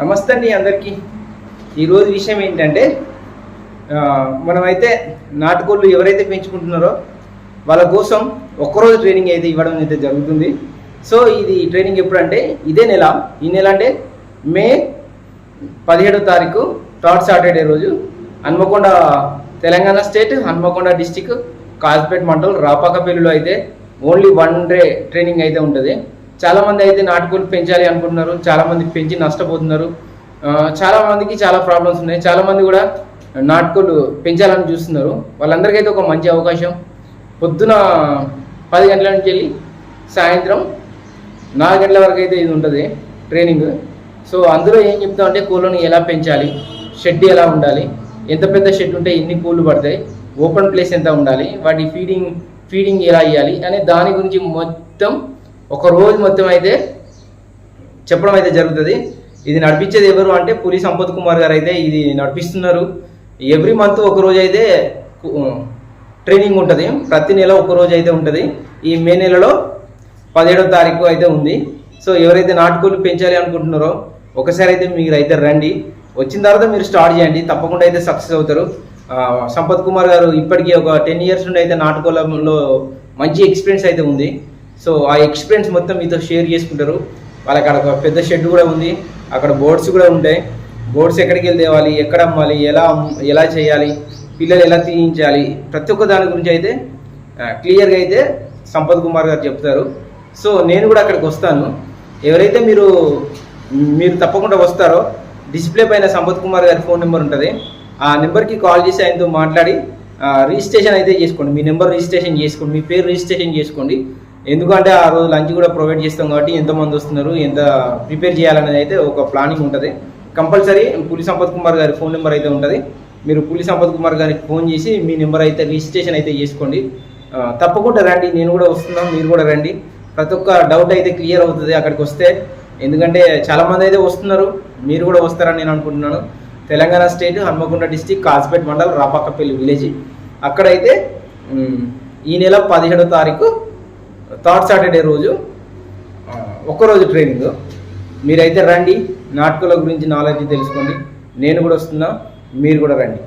నమస్తే అండి అందరికీ. ఈరోజు విషయం ఏంటంటే మనమైతే నాటుకోళ్ళు ఎవరైతే పెంచుకుంటున్నారో వాళ్ళ కోసం ఒక్కరోజు ట్రైనింగ్ అయితే ఇవ్వడం అయితే జరుగుతుంది. సో ఇది ట్రైనింగ్ ఎప్పుడంటే ఇదే నెల. ఈ నెల అంటే మే పదిహేడో తారీఖు థర్డ్ సాటర్డే రోజు హన్మకొండ తెలంగాణ స్టేట్ హన్మకొండ డిస్టిక్ కాజ్పేట్ మండల్ రాపాకపల్లిలో అయితే ఓన్లీ వన్ డే ట్రైనింగ్ అయితే ఉంటుంది. చాలామంది అయితే నాటుకోళ్ళు పెంచాలి అనుకుంటున్నారు. చాలామంది పెంచి నష్టపోతున్నారు. చాలామందికి చాలా ప్రాబ్లమ్స్ ఉన్నాయి. చాలామంది కూడా నాటుకోళ్ళు పెంచాలని చూస్తున్నారు. వాళ్ళందరికీ అయితే ఒక మంచి అవకాశం. పొద్దున పది గంటల నుంచి వెళ్ళి సాయంత్రం నాలుగు గంటల వరకు అయితే ఇది ఉంటుంది ట్రైనింగ్ సో అందులో ఏం చెప్తామంటే కోళ్ళను ఎలా పెంచాలి? షెడ్ ఎలా ఉండాలి? ఎంత పెద్ద షెడ్ ఉంటే ఎన్ని కోళ్ళు పడతాయి? ఓపెన్ ప్లేస్ ఎంత ఉండాలి? వాటి ఫీడింగ్ ఫీడింగ్ ఎలా ఇవ్వాలి అనే దాని గురించి మొత్తం ఒక రోజు మొత్తం అయితే చెప్పడం అయితే జరుగుతుంది. ఇది నడిపించేది ఎవరు అంటే పులి సంపత్ కుమార్ గారు అయితే ఇది నడిపిస్తున్నారు. ఎవ్రీ మంత్ ఒక రోజు అయితే ట్రైనింగ్ ఉంటుంది. ప్రతి నెల ఒక రోజు అయితే ఉంటుంది. ఈ మే నెలలో పదిహేడో తారీఖు అయితే ఉంది. సో ఎవరైతే నాటుకోళ్ళు పెంచాలి అనుకుంటున్నారో ఒకసారి అయితే మీరు అయితే రండి. వచ్చిన తర్వాత మీరు స్టార్ట్ చేయండి. తప్పకుండా అయితే సక్సెస్ అవుతారు. సంపత్ కుమార్ గారు ఇప్పటికీ ఒక టెన్ ఇయర్స్ నుండి అయితే నాటుకోళ్ళలో మంచి ఎక్స్పీరియన్స్ అయితే ఉంది. సో ఆ ఎక్స్పీరియన్స్ మొత్తం మీతో షేర్ చేసుకుంటారు. వాళ్ళకి అక్కడ ఒక పెద్ద షెడ్ కూడా ఉంది. అక్కడ బోర్డ్స్ కూడా ఉంటాయి. బోర్డ్స్ ఎక్కడికి వెళ్ళి తేవాలి ఎక్కడ అమ్మాలి ఎలా ఎలా చేయాలి పిల్లలు ఎలా తీయించాలి ప్రతి ఒక్క దాని గురించి అయితే క్లియర్గా అయితే సంపత్ కుమార్ గారు చెప్తారు. సో నేను కూడా అక్కడికి వస్తాను. ఎవరైతే మీరు మీరు తప్పకుండా వస్తారో డిస్ప్లే పైన సంపత్ కుమార్ గారి ఫోన్ నెంబర్ ఉంటుంది. ఆ నెంబర్కి కాల్ చేసి ఆయనతో మాట్లాడి ఆ, రిజిస్ట్రేషన్ అయితే చేసుకోండి. మీ నెంబర్ రిజిస్ట్రేషన్ చేసుకోండి. మీ పేరు రిజిస్ట్రేషన్ చేసుకోండి. ఎందుకంటే ఆ రోజు లంచ్ కూడా ప్రొవైడ్ చేస్తాం కాబట్టి ఎంతమంది వస్తున్నారు ఎంత ప్రిపేర్ చేయాలనేది అయితే ఒక ప్లానింగ్ ఉంటుంది. కంపల్సరీ పులి సంపత్ కుమార్ గారి ఫోన్ నెంబర్ అయితే ఉంటుంది. మీరు పులి సంపత్ కుమార్ గారికి ఫోన్ చేసి మీ నెంబర్ అయితే రిజిస్ట్రేషన్ అయితే చేసుకోండి. తప్పకుండా రండి నేను కూడా వస్తున్నాను మీరు కూడా రండి. ప్రతి ఒక్క డౌట్ అయితే క్లియర్ అవుతుంది అక్కడికి వస్తే. ఎందుకంటే చాలామంది అయితే వస్తున్నారు మీరు కూడా వస్తారని నేను అనుకుంటున్నాను. Telangana state Hanmakonda district Kazipet mandal Rapakapalli village. అక్కడైతే ఈ నెల పదిహేడో తారీఖు థర్డ్ సాటర్డే రోజు ఒక్కరోజు ట్రైనింగ్. మీరైతే రండి నాటకాల గురించి నాలెడ్జ్ తెలుసుకోండి. నేను కూడా వస్తున్నా మీరు కూడా రండి.